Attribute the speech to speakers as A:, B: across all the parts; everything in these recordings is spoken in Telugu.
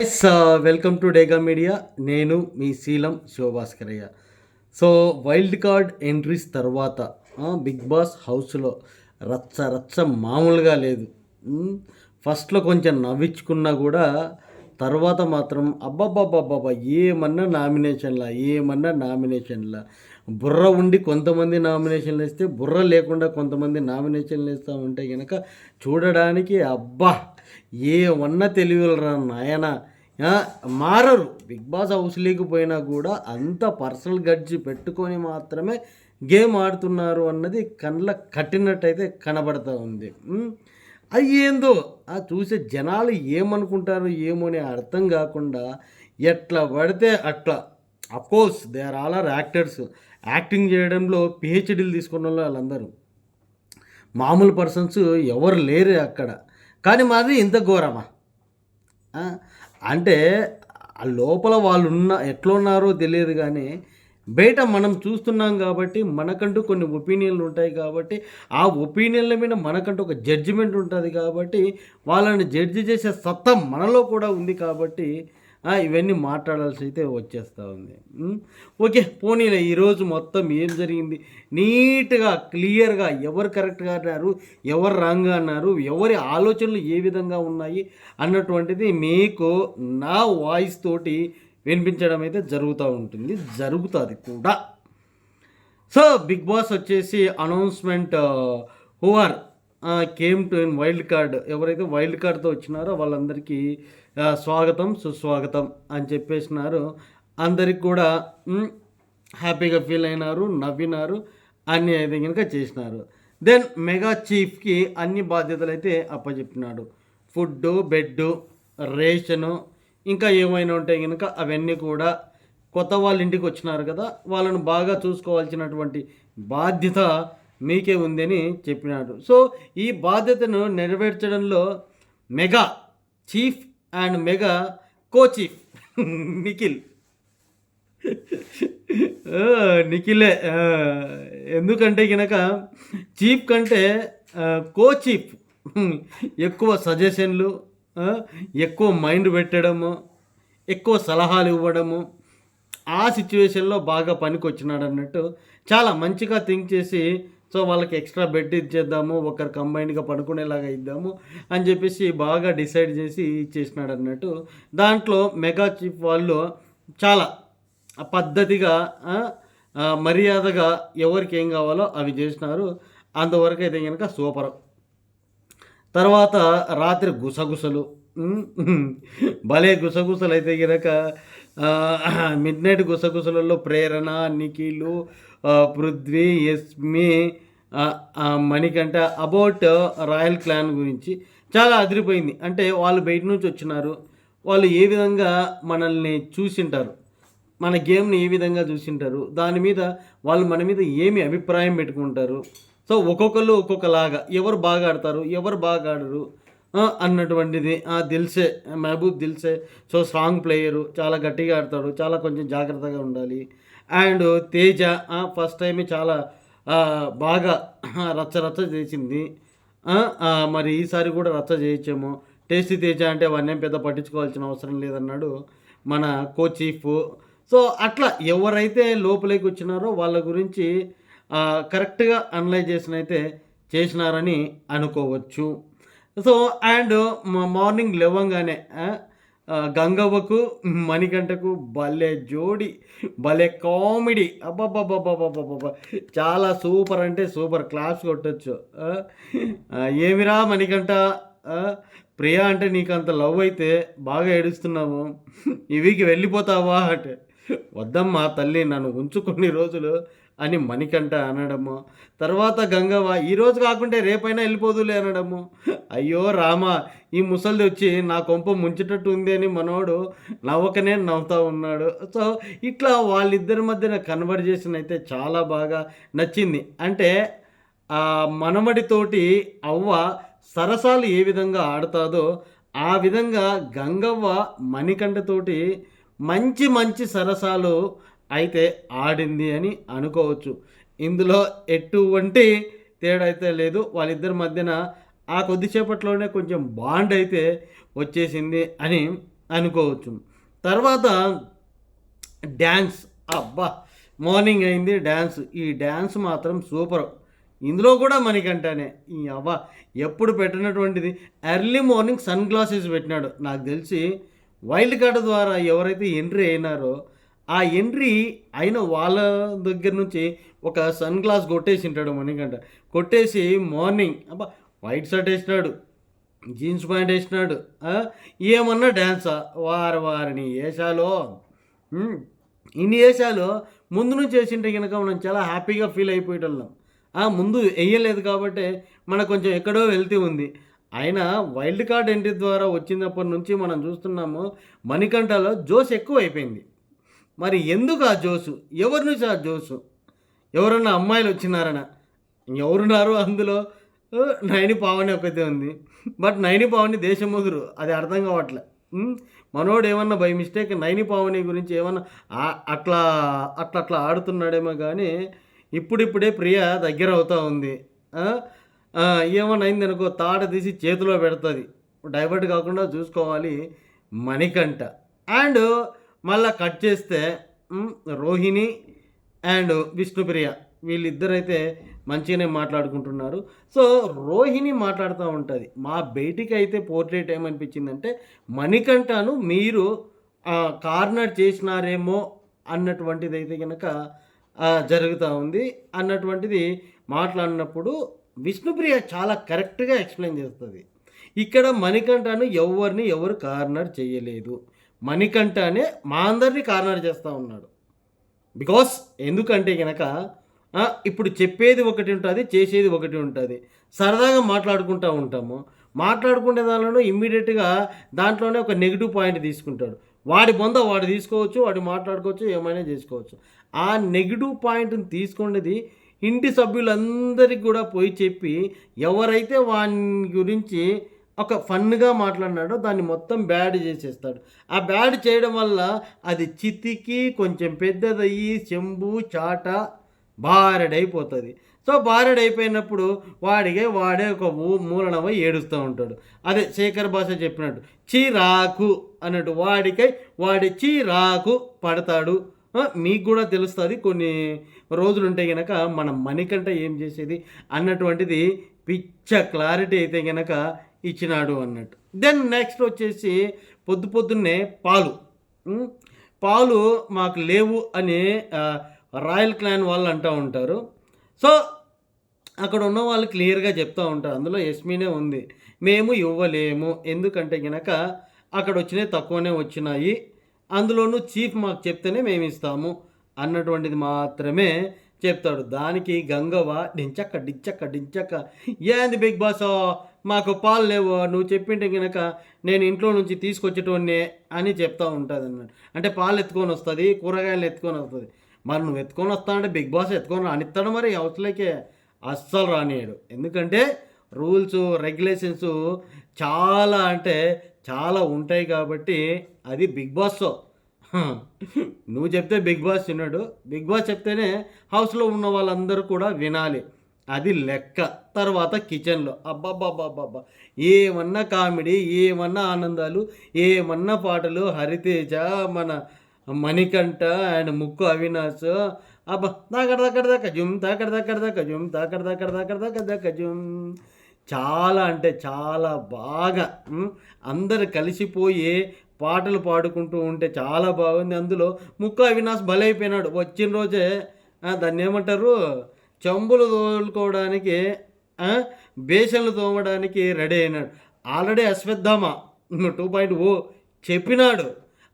A: Yes welcome to Dega media నేను మీ Seelam Sivabhaskarayya. So wild card entries తర్వాత బిగ్ బాస్ హౌస్లో రచ్చ రచ్చ మామూలుగా లేదు. ఫస్ట్లో కొంచెం నవ్వించుకున్నా కూడా తర్వాత మాత్రం అబ్బబ్బబ్బబ్బబ్బా ఏమన్నా నామినేషన్లా ఏమన్నా నామినేషన్లా బుర్ర ఉండి కొంతమంది నామినేషన్లు వేస్తే బుర్ర లేకుండా కొంతమంది నామినేషన్లు వేస్తూ ఉంటే కనుక చూడడానికి అబ్బా! ఏమన్నా తెలివిలరా నాయన. మారరు. బిగ్ బాస్ హౌస్ లేకపోయినా కూడా అంత పర్సనల్ గడ్జి పెట్టుకొని మాత్రమే గేమ్ ఆడుతున్నారు అన్నది కండ్ల కట్టినట్టయితే కనబడతా ఉంది. అయ్యేందో అది ఏందో? ఆ చూసే జనాలు ఏమనుకుంటారు ఏమో అని అర్థం కాకుండా ఎట్లా పడితే అట్లా. Of course they are all are actors acting చేయడంలో పిహెచ్డీలు తీసుకున్న వాళ్ళు వాళ్ళందరూ. మామూలు పర్సన్స్ ఎవరు లేరు అక్కడ. కానీ మాది ఇంత ఘోరమా? అంటే ఆ లోపల వాళ్ళు ఉన్న ఎట్లా ఉన్నారో తెలియదు కానీ బయట మనం చూస్తున్నాం కాబట్టి మనకంటూ కొన్ని ఒపీనియన్లు ఉంటాయి కాబట్టి ఆ ఒపీనియన్ల మీద మనకంటూ ఒక జడ్జిమెంట్ ఉంటుంది కాబట్టి వాళ్ళని జడ్జి చేసే సత్తా మనలో కూడా ఉంది కాబట్టి ఇవన్నీ మాట్లాడాల్సి అయితే వచ్చేస్తూ ఉంది. ఓకే పోనీలే ఈరోజు మొత్తం ఏం జరిగింది? నీట్గా క్లియర్గా ఎవరు కరెక్ట్గా అన్నారు ఎవరు రాంగ్గా అన్నారు ఎవరి ఆలోచనలు ఏ విధంగా ఉన్నాయి అన్నటువంటిది మీకు నా వాయిస్ తోటి వినిపించడం అయితే జరుగుతూ ఉంటుంది జరుగుతుంది కూడా. సో బిగ్ బాస్ వచ్చేసి announcement who are came to in wild card ఎవరైతే వైల్డ్ కార్డ్తో వచ్చినారో వాళ్ళందరికీ స్వాగతం సుస్వాగతం అని చెప్పేసినారు. అందరికి కూడా హ్యాపీగా ఫీల్ అయినారు నవ్వినారు అన్ని అయితే కనుక చేసినారు. దెన్ మెగా చీఫ్కి అన్ని బాధ్యతలు అయితే అప్పచెప్పినాడు ఫుడ్డు బెడ్డు రేషను ఇంకా ఏమైనా ఉంటే కనుక అవన్నీ కూడా కొత్త వాళ్ళ ఇంటికి వచ్చినారు కదా వాళ్ళను బాగా చూసుకోవాల్సినటువంటి బాధ్యత మీకే ఉందని చెప్పినాడు. సో ఈ బాధ్యతను నెరవేర్చడంలో mega chief and mega co chief Nikhil. నిఖిలే ఎందుకంటే కనుక చీఫ్ కంటే కో చీఫ్ ఎక్కువ సజెషన్లు ఎక్కువ మైండ్ పెట్టడము ఎక్కువ సలహాలు ఇవ్వడము ఆ సిచ్యువేషన్లో బాగా పనికి వచ్చినాడు అన్నట్టు చాలా మంచిగా థింక్ చేసి సో వాళ్ళకి ఎక్స్ట్రా బెడ్ ఇచ్చేద్దాము ఒకరు కంబైన్డ్గా పడుకునేలాగా ఇద్దాము అని చెప్పేసి బాగా డిసైడ్ చేసి ఇచ్చేసినాడు అన్నట్టు. దాంట్లో మెగా చీఫ్ వాళ్ళు చాలా పద్ధతిగా మర్యాదగా ఎవరికి ఏం కావాలో అవి చేసినారు. అంతవరకు అయితే కనుక సూపర్. తర్వాత రాత్రి గుసగుసలు భలే గుసగుసలు అయితే కనుక midnight గుసగుసలలో Prerana Nikhil Prithvi Yashmi Manikanta about royal clan గురించి చాలా అదిరిపోయింది. అంటే వాళ్ళు బయట నుంచి వచ్చినారు. వాళ్ళు ఏ విధంగా మనల్ని చూసింటారు? మన గేమ్ని ఏ విధంగా చూసింటారు? దాని మీద వాళ్ళు మన మీద ఏమి అభిప్రాయం పెట్టుకుంటారు? సో ఒక్కొక్కళ్ళు ఒక్కొక్కలాగా ఎవరు బాగా ఆడతారు? ఎవరు బాగా ఆడరు? అన్నటువంటిది ఆ, Dilse Mahaboob Dilse. So strong player చాలా గట్టిగా ఆడతాడు చాలా కొంచెం జాగ్రత్తగా ఉండాలి. అండ్ తేజ ఫస్ట్ టైం చాలా బాగా రచ్చ రచ్చ చేసింది. మరి ఈసారి కూడా రచ్చ చేయించాము టేస్టీ తేజ అంటే అవన్నీ పెద్ద పట్టించుకోవాల్సిన అవసరం లేదన్నాడు మన కో చీఫ్ సో అట్లా ఎవరైతే లోపలికి వచ్చినారో వాళ్ళ గురించి కరెక్ట్గా కరెక్ట్గా చేసిన అయితే చేసినారని అనుకోవచ్చు. సో అండ్ మార్నింగ్ లేవంగానే గంగవ్వకు మణికంఠకు భలే జోడి భలే కామెడీ. అబ్బబ్బబ్బబ్బబ్బబ్బబ్బ. చాలా సూపర్ అంటే సూపర్. క్లాస్ కొట్టచ్చు. ఏమిరా మణికంఠ? ప్రియా అంటే నీకు అంత లవ్ అయితే బాగా ఏడుస్తున్నాము ఇవికి వెళ్ళిపోతావా అంటే. వద్దమ్మా తల్లి నన్ను ఉంచు కొన్ని రోజులు అని మణికంఠ అనడము. తర్వాత గంగవ్వ ఈ రోజు కాకుంటే రేపైనా వెళ్ళిపోదులే అనడము. అయ్యో రామ ఈ ముసలిది వచ్చి నా కొంప ముంచేటట్టు ఉంది అని మనోడు నవ్వకనే నవ్వుతూ ఉన్నాడు. సో ఇట్లా వాళ్ళిద్దరి మధ్యన కన్వర్జేషన్ అయితే చాలా బాగా నచ్చింది. అంటే మనమడితోటి అవ్వ సరసాలు ఏ విధంగా ఆడతాదో ఆ విధంగా గంగవ్వ మణికంఠతోటి మంచి మంచి సరసాలు అయితే ఆడింది అని అనుకోవచ్చు. ఇందులో ఎటువంటి తేడా అయితే లేదు. వాళ్ళిద్దరి మధ్యన ఆ కొద్దిసేపట్లోనే కొంచెం బాండ్ అయితే వచ్చేసింది అని అనుకోవచ్చు. తర్వాత డ్యాన్స్ అబ్బా! మార్నింగ్ అయింది డ్యాన్స్ ఈ డ్యాన్స్ మాత్రం సూపర్. ఇందులో కూడా మనకంటేనే ఈ అవ్వ ఎప్పుడు పెట్టినటువంటిది? ఎర్లీ మార్నింగ్ సన్ గ్లాసెస్ పెట్టినాడు. నాకు తెలిసి వైల్డ్ కార్డ్ ద్వారా ఎవరైతే ఎంట్రీ అయినారో ఆ ఎంట్రీ అయిన వాళ్ళ దగ్గర నుంచి ఒక సన్ గ్లాస్ కొట్టేసి ఉంటాడు మణికంట కొట్టేసి మార్నింగ్ అబ్బా వైట్ షర్ట్ వేసినాడు జీన్స్ ప్యాంట్ వేసినాడు ఏమన్నా డ్యాన్సా? వారి వారిని వేషాలో ఇన్ని వేషాలు ముందు నుంచి వేసింటే కనుక మనం చాలా హ్యాపీగా ఫీల్ అయిపోయేటోళ్ళం. ఆ, ముందు వేయలేదు కాబట్టి మనకు కొంచెం ఎక్కడో వెళ్తూ ఉంది. ఆయన వైల్డ్ కార్డ్ ఎంట్రీ ద్వారా వచ్చినప్పటి నుంచి మనం చూస్తున్నాము మణికంఠలో జోష్ ఎక్కువ అయిపోయింది మరి ఎందుకు ఆ జోసు? ఎవరి నుంచి ఆ జోసు? ఎవరన్నా అమ్మాయిలు వచ్చినారనా? ఎవరున్నారు అందులో? ఆ, నైని పావని ఒకతే ఉంది. బట్ నైని పావని దేశం ముదురు అది అర్థం కావట్లే. మనోడు ఏమన్నా బై మిస్టేక్ నైని పావని గురించి ఏమన్నా అట్లా అట్లా అట్లా ఆడుతున్నాడేమో కానీ ఇప్పుడిప్పుడే ప్రియ దగ్గర అవుతా ఉంది. ఏమన్నా అయింది అనుకో తాట తీసి చేతిలో పెడుతుంది. డైవర్ట్ కాకుండా చూసుకోవాలి మణికంఠ. అండ్ మళ్ళీ కట్ చేస్తే రోహిణి అండ్ విష్ణుప్రియ వీళ్ళిద్దరైతే మంచిగానే మాట్లాడుకుంటున్నారు. సో రోహిణి మాట్లాడుతూ ఉంటుంది. మా బయటికి అయితే పోర్ట్రేట్ ఏమనిపించిందంటే మణికంఠను మీరు కార్నర్ చేసినారేమో అన్నటువంటిది అయితే కనుక జరుగుతూ ఉంది. అన్నటువంటిది మాట్లాడినప్పుడు విష్ణుప్రియ చాలా కరెక్ట్గా ఎక్స్ప్లెయిన్ చేస్తుంది. ఇక్కడ మణికంఠను ఎవరిని ఎవరు కార్నర్ చేయలేదు. మణికంఠనే మా అందరినీ కార్నర్ చేస్తూ ఉన్నాడు. బికాస్ ఎందుకంటే కనుక ఇప్పుడు చెప్పేది ఒకటి ఉంటుంది చేసేది ఒకటి ఉంటుంది. సరదాగా మాట్లాడుకుంటూ ఉంటాము. మాట్లాడుకునే దానిలోనూ ఇమ్మీడియట్గా దాంట్లోనే ఒక నెగిటివ్ పాయింట్ తీసుకుంటాడు. వాడి బొంద వాడు తీసుకోవచ్చు వాడు మాట్లాడుకోవచ్చు ఏమైనా చేసుకోవచ్చు. ఆ నెగిటివ్ పాయింట్ని తీసుకునేది ఇంటి సభ్యులందరికీ కూడా పోయి చెప్పి ఎవరైతే వాని గురించి ఒక ఫన్గా మాట్లాడినాడో దాన్ని మొత్తం బ్యాడ్ చేసేస్తాడు. ఆ బ్యాడ్ చేయడం వల్ల అది చితికి కొంచెం పెద్దదయ్యి చెంబు చాట బారెడైపోతుంది. సో బారెడైపోయినప్పుడు వాడిగే వాడే ఒక మూలనమై ఏడుస్తూ ఉంటాడు. అదే శేఖర్ భాష చెప్పినట్టు చీరాకు అన్నట్టు వాడికై వాడి చీరాకు పడతాడు. మీకు కూడా తెలుస్తుంది కొన్ని రోజులు ఉంటే గనక మన మణికంట ఏం చేసేది? అన్నటువంటిది పిచ్చ క్లారిటీ అయితే గనక ఇచ్చినాడు అన్నట్టు. దెన్ నెక్స్ట్ వచ్చేసి పొద్దు పొద్దున్నే పాలు. పాలు మాకు లేవు అని రాయల్ క్లాన్ వాళ్ళు అంటూ ఉంటారు. సో అక్కడ ఉన్న వాళ్ళు క్లియర్గా చెప్తూ ఉంటారు. అందులో యస్మినే ఉంది. మేము ఇవ్వలేము. ఎందుకంటే గనక అక్కడ వచ్చినాయి తక్కువనే వచ్చినాయి. అందులోనూ చీఫ్ మాకు చెప్తేనే మేము ఇస్తాము అన్నటువంటిది మాత్రమే చెప్తాడు. దానికి గంగవ్వ డించక్క డించక్క డించక్క. ఏంది బిగ్ బాస్? మాకు పాలు లేవు నువ్వు చెప్పింటే కనుక నేను ఇంట్లో నుంచి తీసుకొచ్చేటోన్నే అని చెప్తా ఉంటుంది అన్నమాట. అంటే పాలు ఎత్తుకొని వస్తుంది కూరగాయలు ఎత్తుకొని వస్తుంది. మరి నువ్వు ఎత్తుకొని వస్తా అంటే బిగ్ బాస్ ఎత్తుకొని రానిస్తాడు మరి అవసరకే అస్సలు రానియాడు ఎందుకంటే రూల్స్ రెగ్యులేషన్స్ చాలా అంటే చాలా ఉంటాయి కాబట్టి అది బిగ్ బాస్. నువ్వు చెప్తే బిగ్ బాస్ విన్నాడు బిగ్ బాస్ చెప్తేనే హౌస్లో ఉన్న వాళ్ళందరూ కూడా వినాలి. అది లెక్క. తర్వాత కిచెన్లో అబ్బాబ్బాబ్బాబ్బా ఏమన్నా కామెడీ ఏమన్నా ఆనందాలు ఏమన్నా పాటలు హరితేజ మన మణికంఠ అండ్ ముక్కు అవినాష్. అబ్బా దాకడ దగ్గర దాకా జుమ్ దాకడ దగ్గర దాకా జుమ్ దాకడ దగ్గర దగ్గర దాకా దాకా జుమ్. చాలా అంటే చాలా బాగా అందరు కలిసిపోయి పాటలు పాడుకుంటూ ఉంటే చాలా బాగుంది. అందులో ముక్కు అవినాష్ బలైపోయినాడు. వచ్చిన రోజే దాన్ని ఏమంటారు? చెంబులు తోలుకోవడానికి బేషన్లు బేసన్లు తోమడానికి రెడీ అయినాడు. Already Ashwatthama two point O చెప్పినాడు.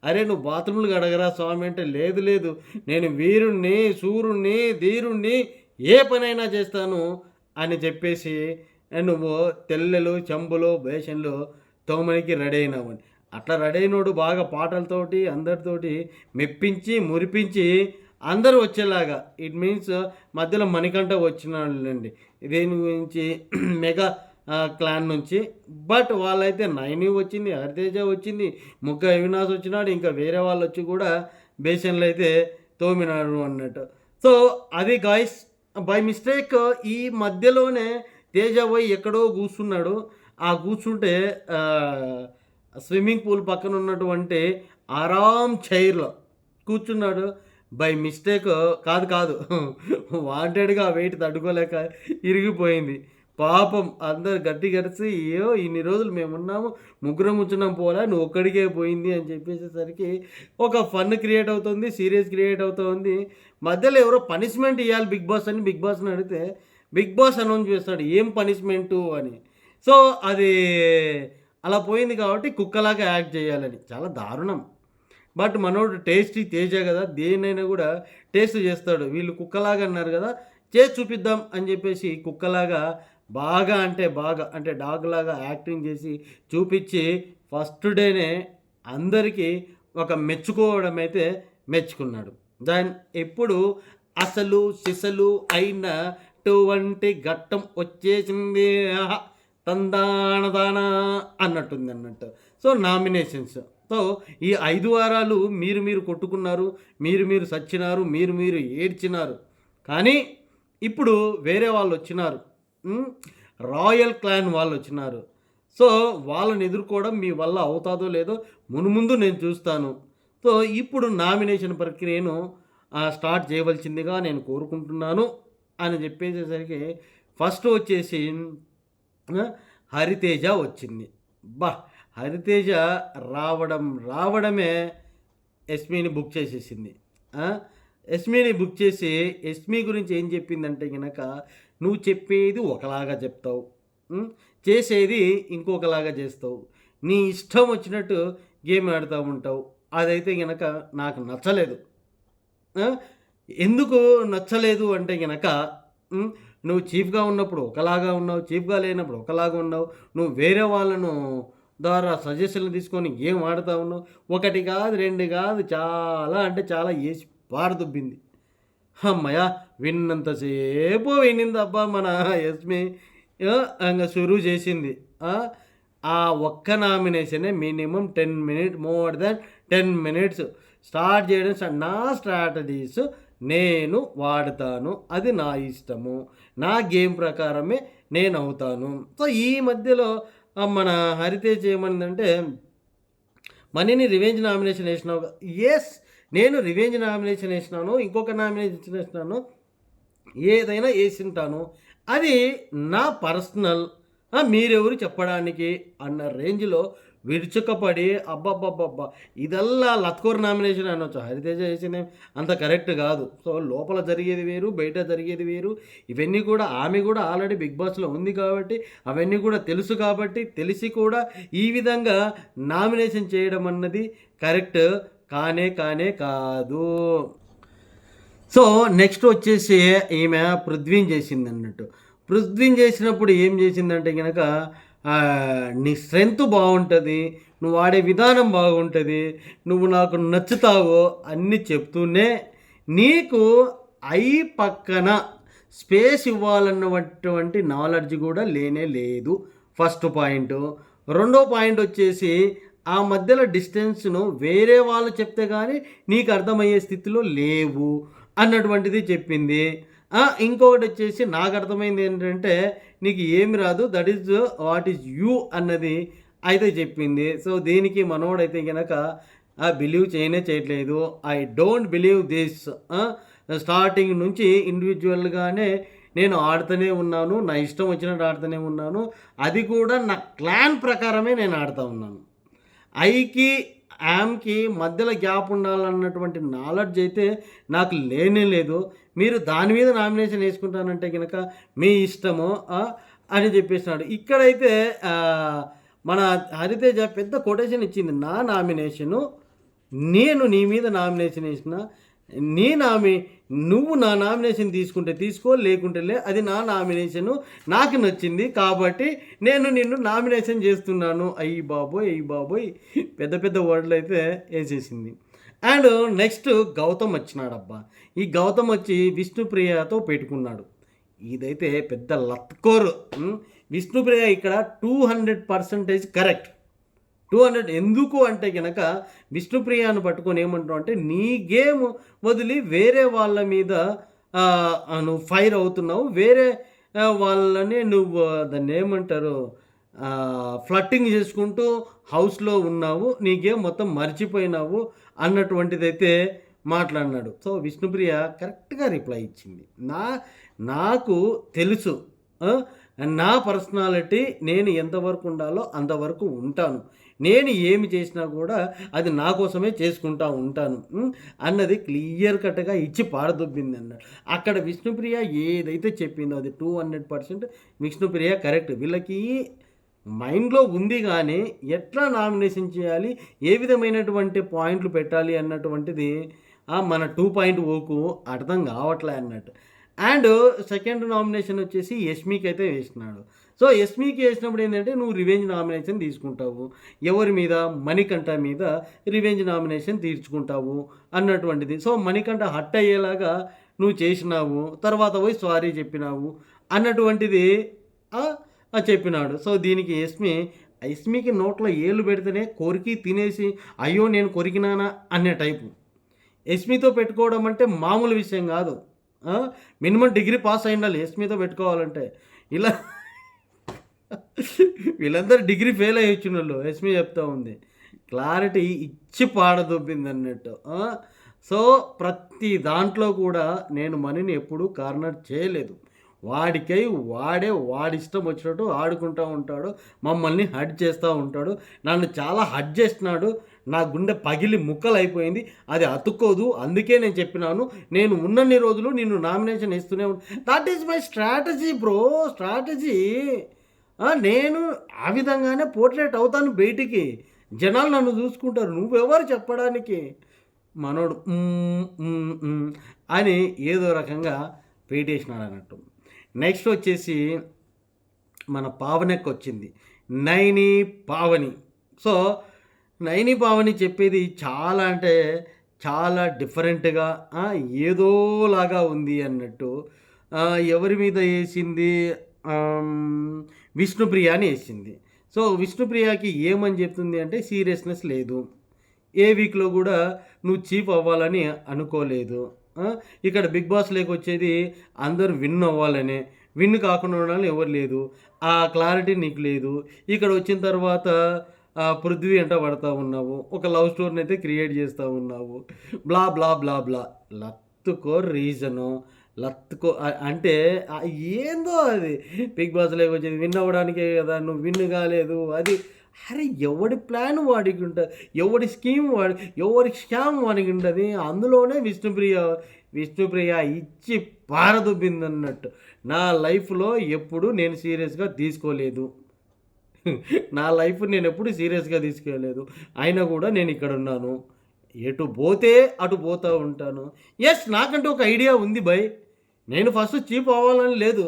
A: అరే నువ్వు బాత్రూమ్లు కడగరా స్వామి అంటే లేదు లేదు. నేను వీరుణ్ణి సూర్యుణ్ణి ధీరుణ్ణి ఏ పనైనా చేస్తాను అని చెప్పేసి నువ్వు తెల్లెలు చెంబులు బేషన్లు తోమనికి రెడీ అయినావని అట్లా రెడీ అయినోడు బాగా పాటలతోటి అందరితోటి మెప్పించి మురిపించి అందరూ వచ్చేలాగా. ఇట్ మీన్స్ uh, మధ్యలో మణికంఠ వచ్చినాళ్ళండి దేని గురించి? మెగా క్లాన్ నుంచి. బట్ వాళ్ళైతే నైని వచ్చింది హరితేజ వచ్చింది ముగ్గ అవినాష్ వచ్చినాడు ఇంకా వేరే వాళ్ళు వచ్చి కూడా బేసన్లు అయితే తోమినాడు అన్నట్టు. సో అది గాయస్ బై మిస్టేక్ ఈ మధ్యలోనే తేజ పోయి ఎక్కడో కూర్చున్నాడు. ఆ కూర్చుంటే స్విమ్మింగ్ పూల్ పక్కన ఉన్నటువంటి ఆరామ్ చైర్లో కూర్చున్నాడు. బై మిస్టేక్ కాదు కాదు. వాంటెడ్గా వెయిట్ తట్టుకోలేక ఇరిగిపోయింది. పాపం అందరు గట్టి గడిచి ఏయో ఇన్ని రోజులు మేము ఉన్నాము ముగ్గురం కూర్చున్నాం పోలా నువ్వు ఒక్కడికే పోయింది అని చెప్పేసేసరికి ఒక ఫన్ క్రియేట్ అవుతుంది సీరియస్ క్రియేట్ అవుతుంది. మధ్యలో ఎవరో పనిష్మెంట్ ఇవ్వాలి బిగ్ బాస్ అని బిగ్ బాస్ని అడిగితే బిగ్ బాస్ అనౌన్స్ చేస్తాడు ఏం పనిష్మెంటు అని. సో అది అలా పోయింది కాబట్టి కుక్కలాగా యాక్ట్ చేయాలని. చాలా దారుణం. బట్ మనోడు టేస్టీ తేజ కదా దేనైనా కూడా టేస్ట్ చేస్తాడు. వీళ్ళు కుక్కలాగా అన్నారు కదా చేసి చూపిద్దాం అని చెప్పేసి కుక్కలాగా బాగా అంటే బాగా అంటే డాగ్ లాగా యాక్టింగ్ చేసి చూపించి ఫస్ట్ డేనే అందరికీ ఒక మెచ్చుకోవడం అయితే మెచ్చుకున్నాడు. దాని ఎప్పుడు అసలు సిసలు అయిన అటువంటి ఘట్టం వచ్చేసింది. ఆహా, అన్నట్టుంది అన్నట్టు. So nominations. సో ఈ ఐదు వారాలు మీరు మీరు కొట్టుకున్నారు మీరు మీరు సచ్చినారు మీరు మీరు ఏడ్చినారు. కానీ ఇప్పుడు వేరే వాళ్ళు వచ్చినారు. రాయల్ క్లాన్ వాళ్ళు వచ్చినారు. సో వాళ్ళని ఎదుర్కోవడం మీ వల్ల అవుతాదో లేదో మునుముందు నేను చూస్తాను. సో ఇప్పుడు నామినేషన్ ప్రక్రియను స్టార్ట్ చేయవలసిందిగా నేను కోరుకుంటున్నాను అని చెప్పేసేసరికి ఫస్ట్ వచ్చేసి హరితేజ వచ్చింది. బా హరితేజ రావడం రావడమే ఎస్మీని బుక్ చేసేసింది. ఆ, ఎస్మీని బుక్ చేసి ఎస్మీ గురించి ఏం చెప్పిందంటే గనక నువ్వు చెప్పేది ఒకలాగా చెప్తావు. చేసేది ఇంకొకలాగా చేస్తావు. నీ ఇష్టం వచ్చినట్టు గేమ్ ఆడుతూ ఉంటావు. అదైతే గనక నాకు నచ్చలేదు. ఎందుకు నచ్చలేదు అంటే గనక నువ్వు చీఫ్గా ఉన్నప్పుడు ఒకలాగా ఉన్నావు చీఫ్గా లేనప్పుడు ఒకలాగా ఉన్నావు. నువ్వు వేరే వాళ్ళను ద్వారా సజెషన్లు తీసుకొని గేమ్ ఆడుతూ ఉన్నావు? ఒకటి కాదు రెండు కాదు చాలా అంటే చాలా వేసి పారదుబ్బింది అమ్మయ్య విన్నంతసేపు వినిందబ్బా మన యస్మి. ఇంకా షురూ చేసింది. ఆ, ఒక్క నామినేషనే minimum ten minute more then ten minutes start చేయడం నా స్ట్రాటజీస్ నేను వాడతాను. అది నా ఇష్టము. నా గేమ్ ప్రకారమే నేను అవుతాను. సో ఈ మధ్యలో మన హరితేజ్ ఏమనిందంటే మనీని రివెంజ్ నామినేషన్ వేసినావు. ఎస్ నేను రివెంజ్ నామినేషన్ వేసినాను ఇంకొక నామినేషన్ వేసినాను ఏదైనా వేసింటాను. అది నా పర్సనల్ మీరెవరు చెప్పడానికి అన్న రేంజ్లో విరుచుకపడి అబ్బబ్బబ్బబ్బా. ఇదల్లా లత్కోర్ నామినేషన్ అనొచ్చు. హరితేజ వేసింది అంత కరెక్ట్ కాదు. సో లోపల జరిగేది వేరు బయట జరిగేది వేరు. ఇవన్నీ కూడా ఆమె కూడా ఆల్రెడీ బిగ్ బాస్లో ఉంది కాబట్టి అవన్నీ కూడా తెలుసు కాబట్టి తెలిసి కూడా ఈ విధంగా నామినేషన్ చేయడం అన్నది కరెక్ట్ కానే కానే కాదు. సో నెక్స్ట్ వచ్చేసి ఈమె పృథ్వీన్ చేసింది అన్నట్టు పృథ్వీన్ చేసినప్పుడు ఏం చేసిందంటే కనుక నీ స్ట్రెంగ్త్ బాగుంటుంది నువ్వు ఆడే విధానం బాగుంటుంది నువ్వు నాకు నచ్చుతావు అన్నీ చెప్తూనే నీకు ఐ పక్కన స్పేస్ ఇవ్వాలన్నటువంటి నాలెడ్జ్ కూడా లేనే లేదు. First point. రెండో పాయింట్ వచ్చేసి ఆ మధ్యలో డిస్టెన్స్ను వేరే వాళ్ళు చెప్తే కానీ నీకు అర్థమయ్యే స్థితిలో లేవు అన్నటువంటిది చెప్పింది. ఇంకొకటి వచ్చేసి నాకు అర్థమైంది ఏంటంటే నీకు ఏమి రాదు that is what is you అన్నది అయితే చెప్పింది. సో దీనికి మనోడైతే కనుక బిలీవ్ చేయనే చేయట్లేదు. I don't believe this starting నుంచి ఇండివిజువల్గానే నేను ఆడుతూనే ఉన్నాను నా ఇష్టం వచ్చినట్టు ఆడుతూనే ఉన్నాను. అది కూడా నా క్లాన్ ప్రకారమే నేను ఆడుతూ ఉన్నాను. ఐకి యామ్కి మధ్యలో గ్యాప్ ఉండాలన్నటువంటి నాలెడ్జ్ అయితే నాకు లేనే లేదు. మీరు దాని మీద నామినేషన్ వేసుకుంటానంటే కనుక మీ ఇష్టము అని చెప్పేసినాడు. ఇక్కడైతే మన హరితేజ పెద్ద కొటేషన్ ఇచ్చింది నా నామినేషను నేను నీ మీద నామినేషన్ వేసిన నీ నామి నువ్వు నా నామినేషన్ తీసుకుంటే తీసుకో లేకుంటే లే అది నా నామినేషను నాకు నచ్చింది కాబట్టి నేను నిన్ను నామినేషన్ చేస్తున్నాను. అయ్యి బాబోయ్ అయ్యి బాబోయ్ పెద్ద పెద్ద వర్డ్లు అయితే వేసేసింది. అండ్ నెక్స్ట్ గౌతమ్ వచ్చినాడబ్బా. ఈ గౌతమ్ వచ్చి విష్ణుప్రియతో పెట్టుకున్నాడు. ఇదైతే పెద్ద లత్కోరు. విష్ణుప్రియ ఇక్కడ two hundred percentage correct. Two hundred ఎందుకు అంటే కనుక విష్ణుప్రియను పట్టుకొని ఏమంటావు అంటే నీ గేమ్ వదిలి వేరే వాళ్ళ మీద నువ్వు ఫైర్ అవుతున్నావు. వేరే వాళ్ళని నువ్వు దాన్ని ఏమంటారు ఫ్లట్టింగ్ చేసుకుంటూ హౌస్లో ఉన్నావు నీకేం మొత్తం మర్చిపోయినావు అన్నటువంటిదైతే మాట్లాడినాడు. సో విష్ణుప్రియ కరెక్ట్గా రిప్లై ఇచ్చింది. నా నాకు తెలుసు. నా పర్సనాలిటీ నేను ఎంతవరకు ఉండాలో అంతవరకు ఉంటాను. నేను ఏమి చేసినా కూడా అది నా కోసమే చేసుకుంటా ఉంటాను. అన్నది క్లియర్ కట్గా ఇచ్చి పాడదొబ్బింది అన్నాడు. అక్కడ విష్ణుప్రియ ఏదైతే చెప్పిందో అది two hundred percent Vishnupriya correct. వీళ్ళకి మైండ్లో ఉంది కానీ ఎట్లా నామినేషన్ చేయాలి? ఏ విధమైనటువంటి పాయింట్లు పెట్టాలి అన్నటువంటిది మన టూ పాయింట్ ఓకు అర్థం కావట్లే అన్నట్టు. అండ్ సెకండ్ నామినేషన్ వచ్చేసి యష్మికి అయితే వేసినాడు. సో యష్మికి వేసినప్పుడు ఏంటంటే నువ్వు రివెంజ్ నామినేషన్ తీసుకుంటావు. ఎవరి మీద? మణికంఠ మీద రివెంజ్ నామినేషన్ తీర్చుకుంటావు అన్నటువంటిది. సో మణికంఠ హట్ అయ్యేలాగా నువ్వు చేసినావు తర్వాత పోయి సారీ చెప్పినావు అన్నటువంటిది చెప్పినాడు. సో దీనికి యస్మి యస్మికి నోట్లో ఏళ్ళు పెడితేనే కొరికి తినేసి అయ్యో నేను కొరికినానా అనే టైపు. ఎస్మితో పెట్టుకోవడం అంటే మామూలు విషయం కాదు. మినిమం డిగ్రీ పాస్ అయి ఉండాలి ఎస్మితో పెట్టుకోవాలంటే. ఇలా వీళ్ళందరూ డిగ్రీ ఫెయిల్ అయ్యి వచ్చిన వాళ్ళు ఎస్మి చెప్తా ఉంది. క్లారిటీ ఇచ్చి పాడదొబ్బింది అన్నట్టు. సో ప్రతి దాంట్లో కూడా నేను మనీని ఎప్పుడూ కార్నర్ చేయలేదు. వాడికై వాడే వాడిష్టం వచ్చినట్టు ఆడుకుంటూ ఉంటాడు మమ్మల్ని హడ్ చేస్తూ ఉంటాడు నన్ను చాలా హడ్ చేస్తున్నాడు నా గుండె పగిలి ముక్కలైపోయింది అది అతుక్కోదు అందుకే నేను చెప్పినాను నేను ఉన్నన్ని రోజులు నిన్ను నామినేషన్ ఇస్తూనే ఉంటాను that is my strategy bro strategy నేను ఆ విధంగానే పోర్ట్రేట్ అవుతాను బయటికి. జనాలు నన్ను చూసుకుంటారు నువ్వెవరు చెప్పడానికి? మనోడు అని ఏదో రకంగా పెట్టేసినాడు అన్నట్టు నెక్స్ట్ వచ్చేసి మన పావనకి వచ్చింది. నైని పావని. సో నైని పావని చెప్పేది చాలా అంటే చాలా డిఫరెంట్గా ఏదోలాగా ఉంది అన్నట్టు ఎవరి మీద వేసింది? విష్ణుప్రియ అని వేసింది. సో విష్ణుప్రియకి ఏమని చెప్తుంది అంటే సీరియస్నెస్ లేదు. ఏ వీక్లో కూడా నువ్వు చీఫ్ అవ్వాలని అనుకోలేదు. ఇక్కడ బిగ్ బాస్ లేక వచ్చేది అందరూ విన్ అవ్వాలనే. విన్ కాకుండా ఉండాలని ఎవరు లేదు. ఆ క్లారిటీ నీకు లేదు. ఇక్కడ వచ్చిన తర్వాత పృథ్వీ అంట పడతా ఉన్నావు. ఒక లవ్ స్టోరీని అయితే క్రియేట్ చేస్తూ ఉన్నావు. బ్లా బ్లా బ్లా బ్లా. లత్తుకో రీజను. లత్తుకో అంటే ఏందో అది. బిగ్ బాస్ లేక వచ్చేది విన్ అవ్వడానికే కదా. నువ్వు విన్ కాలేదు. అది అరే ఎవడి ప్లాన్ వాడికి ఉంటుంది ఎవడి స్కీమ్ వాడి ఎవరి స్కామ్ వాడికి ఉంటుంది అందులోనే విష్ణుప్రియ విష్ణుప్రియ ఇచ్చి పారదుబ్బింది అన్నట్టు నా లైఫ్లో ఎప్పుడు నేను సీరియస్గా తీసుకోలేదు. నా లైఫ్ నేను ఎప్పుడు సీరియస్గా తీసుకోలేదు. అయినా కూడా నేను ఇక్కడ ఉన్నాను. ఎటు పోతే అటు పోతూ ఉంటాను. ఎస్ నాకంటే ఒక ఐడియా ఉంది బై. నేను ఫస్ట్ చీప్ అవ్వాలని లేదు.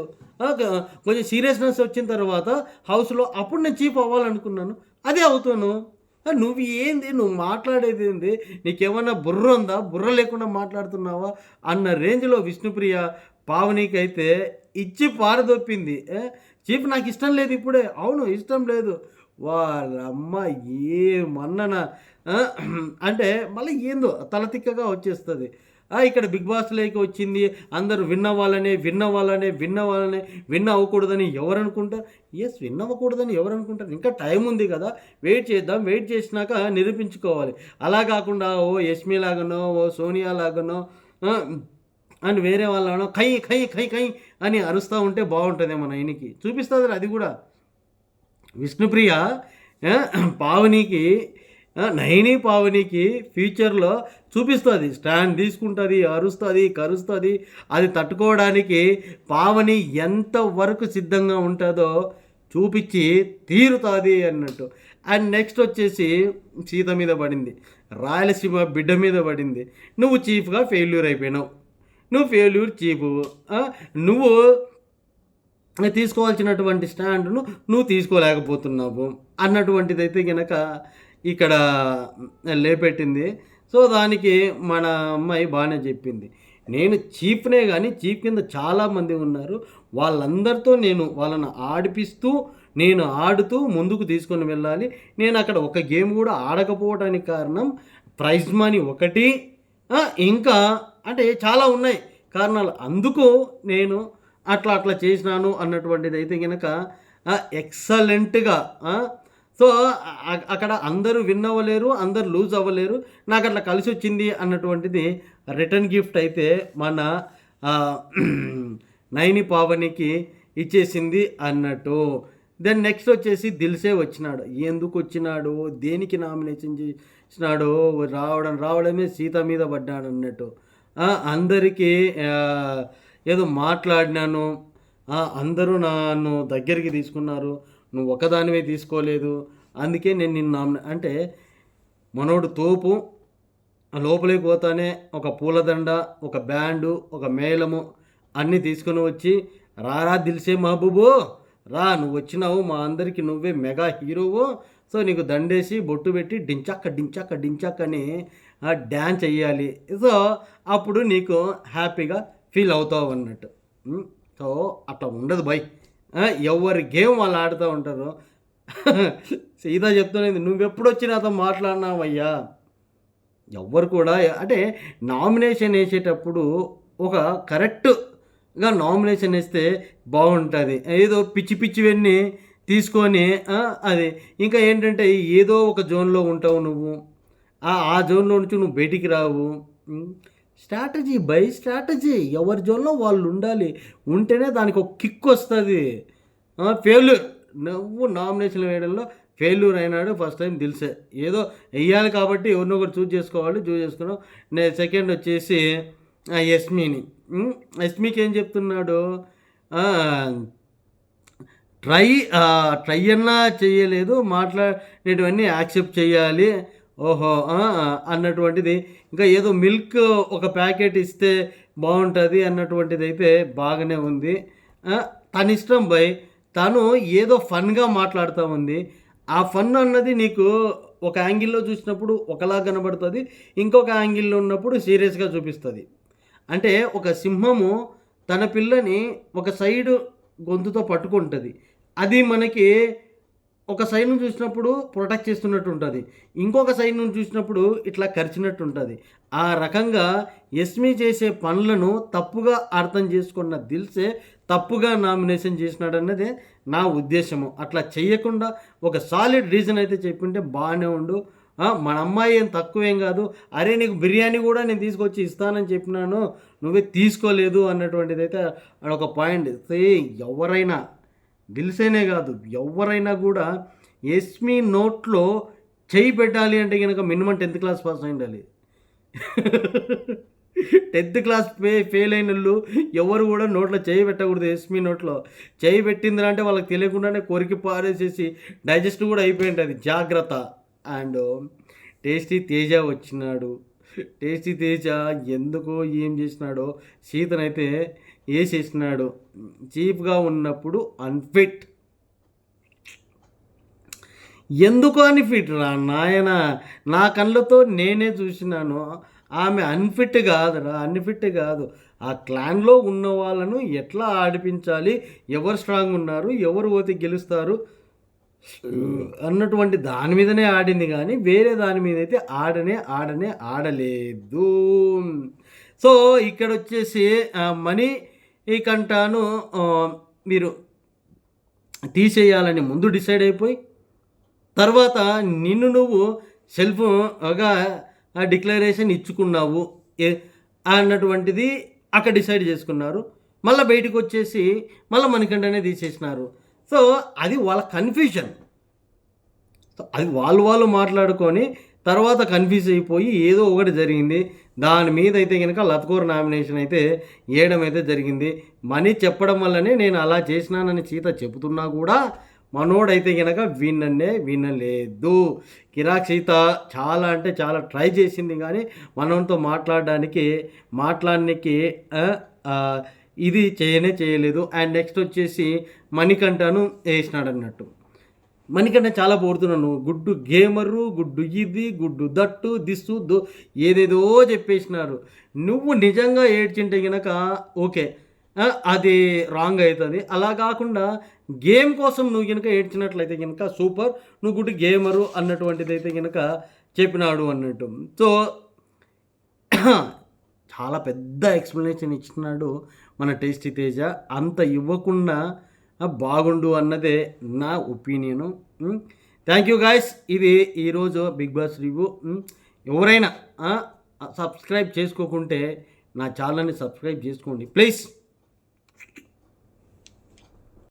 A: కొంచెం సీరియస్నెస్ వచ్చిన తర్వాత హౌస్లో అప్పుడు నేను చీప్ అవ్వాలనుకున్నాను. అదే అవుతాను. నువ్వు ఏంది? నువ్వు మాట్లాడేది ఏంది? నీకేమన్నా బుర్ర ఉందా? బుర్ర లేకుండా మాట్లాడుతున్నావా? అన్న రేంజ్లో విష్ణుప్రియ పావనికైతే ఇచ్చి పారదొప్పింది. చీప్ చీఫ్ నాకు ఇష్టం లేదు ఇప్పుడే. అవును ఇష్టం లేదు. వాళ్ళమ్మ ఏమన్నన? అంటే మళ్ళీ ఏందో తలతిక్కగా వచ్చేస్తుంది. ఇక్కడ బిగ్ బాస్ వచ్చింది. అందరూ విన్ అవ్వాలనే విన్ అవ్వాలనే విన్ అవ్వాలనే విన్ అవ్వకూడదని ఎవరు అనుకుంటారు ఎస్ విన్ అవ్వకూడదని ఎవరు అనుకుంటారు? ఇంకా టైం ఉంది కదా. వెయిట్ చేద్దాం. వెయిట్ చేసినాక నిరూపించుకోవాలి. అలా కాకుండా ఓ యష్మి లాగానో ఓ సోనియా లాగానో అండ్ వేరే వాళ్ళనో కై కై కై కై అని అరుస్తూ ఉంటే బాగుంటుంది మన ఆయనకి. చూపిస్తుంది అది కూడా. విష్ణుప్రియ పావనికి ఆ, నయని పావనికి ఫ్యూచర్లో చూపిస్తుంది. స్టాండ్ తీసుకుంటుంది అరుస్తుంది కరుస్తుంది. అది తట్టుకోవడానికి పావని ఎంతవరకు సిద్ధంగా ఉంటుందో చూపించి తీరుతుంది అన్నట్టు. అండ్ నెక్స్ట్ వచ్చేసి సీత మీద పడింది. రాయలసీమ బిడ్డ మీద పడింది. నువ్వు చీఫ్గా ఫెయిల్యూర్ అయిపోయినావు. నువ్వు ఫెయిల్యూర్ చీఫ్ నువ్వు తీసుకోవాల్సినటువంటి స్టాండ్ను నువ్వు తీసుకోలేకపోతున్నావు అన్నటువంటిది అయితే కనుక ఇక్కడ లేపెట్టింది. సో దానికి మన అమ్మాయి బాగానే చెప్పింది. నేను చీఫ్నే కానీ చీఫ్ కింద చాలామంది ఉన్నారు. వాళ్ళందరితో నేను వాళ్ళని ఆడిపిస్తూ నేను ఆడుతూ ముందుకు తీసుకొని వెళ్ళాలి. నేను అక్కడ ఒక గేమ్ కూడా ఆడకపోవడానికి కారణం ప్రైజ్ మనీ ఒకటి. ఇంకా అంటే చాలా ఉన్నాయి కారణాలు. అందుకు నేను అట్లా అట్లా చేసినాను అన్నటువంటిది అయితే కనుక ఎక్సలెంట్గా సో అక్కడ అందరూ విన్ అవ్వలేరు అందరూ లూజ్ అవ్వలేరు. నాకు అట్లా కలిసి వచ్చింది అన్నటువంటిది రిటర్న్ గిఫ్ట్ అయితే మన నైని పావనికి ఇచ్చేసింది అన్నట్టు. దెన్ నెక్స్ట్ వచ్చేసి దిల్సే వచ్చినాడు. ఎందుకు వచ్చినాడు? దేనికి నామినేషన్ చేసినాడు? రావడం రావడమే సీత మీద పడ్డాడు అన్నట్టు. అందరికీ ఏదో మాట్లాడినాను. అందరూ నన్ను దగ్గరికి తీసుకున్నారు. నువ్వు ఒకదానివే తీసుకోలేదు. అందుకే నేను నిన్ను నామినే అంటే మనోడు తోపు లోపలికి పోతానే ఒక పూలదండ ఒక బ్యాండు ఒక మేళము అన్నీ తీసుకొని వచ్చి రారా దిల్సే మహబూబు రా నువ్వు వచ్చినావు మా అందరికి నువ్వే మెగా హీరోవు. సో నీకు దండేసి బొట్టు పెట్టి డించక్క డించక్క డించక్క అని డ్యాన్స్ వేయాలి సో అప్పుడు నీకు హ్యాపీగా ఫీల్ అవుతావు అన్నట్టు. సో అట్లా ఉండదు బై. ఎవరి గేమ్ వాళ్ళు ఆడుతూ ఉంటారు. సీదా చెప్తున్నది నువ్వెప్పుడు వచ్చి నాతో మాట్లాడినావయ్యా? ఎవ్వరు కూడా అంటే నామినేషన్ వేసేటప్పుడు ఒక కరెక్ట్గా నామినేషన్ వేస్తే బాగుంటుంది. ఏదో పిచ్చి పిచ్చివన్నీ తీసుకొని అది. ఇంకా ఏంటంటే ఏదో ఒక జోన్లో ఉంటావు నువ్వు. ఆ జోన్లో నుంచి నువ్వు బయటికి రావు. Strategy by strategy. ఎవరి జోన్లో వాళ్ళు ఉండాలి. ఉంటేనే దానికి ఒక కిక్ వస్తుంది. ఫెయిల్యూర్ నువ్వు నామినేషన్ వేయడంలో ఫెయిల్యూర్ అయినాడు ఫస్ట్ టైం తెలిసే ఏదో వెయ్యాలి కాబట్టి ఎవరినో ఒకరు చూజ్ చేసుకోవాలి చూజ్ చేసుకున్నాం నేను సెకండ్ వచ్చేసి ఆ, యస్మిని. యస్మికి ఏం చెప్తున్నాడు? ట్రై ట్రై అన్నా చేయలేదు మాట్లాడేటివన్నీ యాక్సెప్ట్ చేయాలి. ఓహో అన్నటువంటిది. ఇంకా ఏదో మిల్క్ ఒక ప్యాకెట్ ఇస్తే బాగుంటుంది అన్నటువంటిది అయితే బాగానే ఉంది. తన ఇష్టం బై తను ఏదో ఫన్గా మాట్లాడుతూ ఉంది. ఆ ఫన్ అన్నది నీకు ఒక యాంగిల్లో చూసినప్పుడు ఒకలా కనబడుతుంది ఇంకొక యాంగిల్లో ఉన్నప్పుడు సీరియస్గా చూపిస్తుంది. అంటే ఒక సింహము తన పిల్లని ఒక సైడు గొంతుతో పట్టుకుంటుంది. అది మనకి ఒక సైడ్ నుంచి చూసినప్పుడు ప్రొటెక్ట్ చేస్తున్నట్టు ఉంటుంది. ఇంకొక సైడ్ నుంచి చూసినప్పుడు ఇట్లా కరిచినట్టు ఉంటుంది. ఆ రకంగా ఎస్మి చేసే పనులను తప్పుగా అర్థం చేసుకున్న దిల్సే తప్పుగా నామినేషన్ చేసినాడు నా ఉద్దేశము. అట్లా చేయకుండా ఒక సాలిడ్ రీజన్ అయితే చెప్పింటే బాగానే ఉండు. మన అమ్మాయి ఏం తక్కువేం కాదు. అరే నీకు బిర్యానీ కూడా నేను తీసుకొచ్చి ఇస్తానని చెప్పినాను. నువ్వే తీసుకోలేదు అన్నటువంటిది అయితే ఒక పాయింట్ ఎవరైనా దిల్సేనే కాదు. ఎవరైనా కూడా ఎస్మి నోట్లో చేయి పెట్టాలి అంటే కనుక మినిమం టెన్త్ క్లాస్ పాస్ అయి ఉండాలి టెన్త్ క్లాస్ ఫే ఫెయిల్ అయిన వాళ్ళు ఎవరు కూడా నోట్లో చేయి పెట్టకూడదు ఎస్మి నోట్లో. చేయి పెట్టిందిరా అంటే వాళ్ళకి తెలియకుండానే కొరికి పారేసేసి డైజెస్ట్ కూడా అయిపోయి ఉంటుంది జాగ్రత్త. అండ్ టేస్టీ తేజ వచ్చినాడు. టేస్టీ తేజ ఎందుకో ఏం చేసినాడో సీతనైతే వేసేసినాడు చీప్గా ఉన్నప్పుడు అన్ఫిట్ ఎందుకు అన్ఫిట్ రా నాయన? నా కళ్ళతో నేనే చూసినాను. ఆమె అన్ఫిట్ కాదురా అన్ఫిట్ కాదు. ఆ క్లాన్లో ఉన్న వాళ్ళను ఎట్లా ఆడిపించాలి? ఎవరు స్ట్రాంగ్ ఉన్నారు? ఎవరు పోతే గెలుస్తారు? అన్నటువంటి దాని మీదనే ఆడింది కానీ వేరే దాని మీద అయితే ఆడనే ఆడనే ఆడలేదు. సో ఇక్కడ వచ్చేసి మనీ ఈ కంటాను మీరు తీసేయాలని ముందు డిసైడ్ అయిపోయి తర్వాత నిన్ను నువ్వు సెల్ఫ్గా డిక్లరేషన్ ఇచ్చుకున్నావు అన్నటువంటిది అక్కడ డిసైడ్ చేసుకున్నారు. మళ్ళీ బయటకు వచ్చేసి మళ్ళీ మనకంటనే తీసేసినారు. సో అది వాళ్ళ కన్ఫ్యూజన్ సో అది వాళ్ళు వాళ్ళు మాట్లాడుకొని తర్వాత కన్ఫ్యూజ్ అయిపోయి ఏదో ఒకటి జరిగింది. దాని మీద అయితే కనుక లత్కూర్ నామినేషన్ అయితే వేయడం అయితే జరిగింది. మనీ చెప్పడం వల్లనే నేను అలా చేసినానని సీత చెబుతున్నా కూడా మనోడైతే కనుక విన్ననే వినలేదు. కిరాక్ సీత చాలా అంటే చాలా ట్రై చేసింది కానీ మనోడితో మాట్లాడడానికి మాట్లాడడానికి ఇది చేయనే చేయలేదు. అండ్ నెక్స్ట్ వచ్చేసి మణికంఠను వేసినాడు అన్నట్టు మణికంఠ చాలా పోడుతున్నాను. గుడ్డు గేమరు గుడ్డు ఇది గుడ్డు దట్టు దిస్సు దో ఏదేదో చెప్పేసినారు. నువ్వు నిజంగా ఏడ్చింటే గనక ఓకే. అది రాంగ్ అవుతుంది అలా కాకుండా గేమ్ కోసం నువ్వు కనుక ఏడ్చినట్లయితే కనుక సూపర్. నువ్వు గుడ్డు గేమరు అన్నటువంటిది అయితే కనుక చెప్పినాడు అన్నట్టు. సో చాలా పెద్ద ఎక్స్ప్లెనేషన్ ఇచ్చినాడు మన టేస్టీ తేజ. అంత ఇవ్వకుండా బాగుండు అన్నదే నా ఒపీనియను. థ్యాంక్ యూ గాయస్ ఇది ఈరోజు బిగ్ బాస్ రివ్యూ ఎవరైనా సబ్స్క్రైబ్ చేసుకోకుంటే నా ఛానల్ని సబ్స్క్రైబ్ చేసుకోండి. ప్లీజ్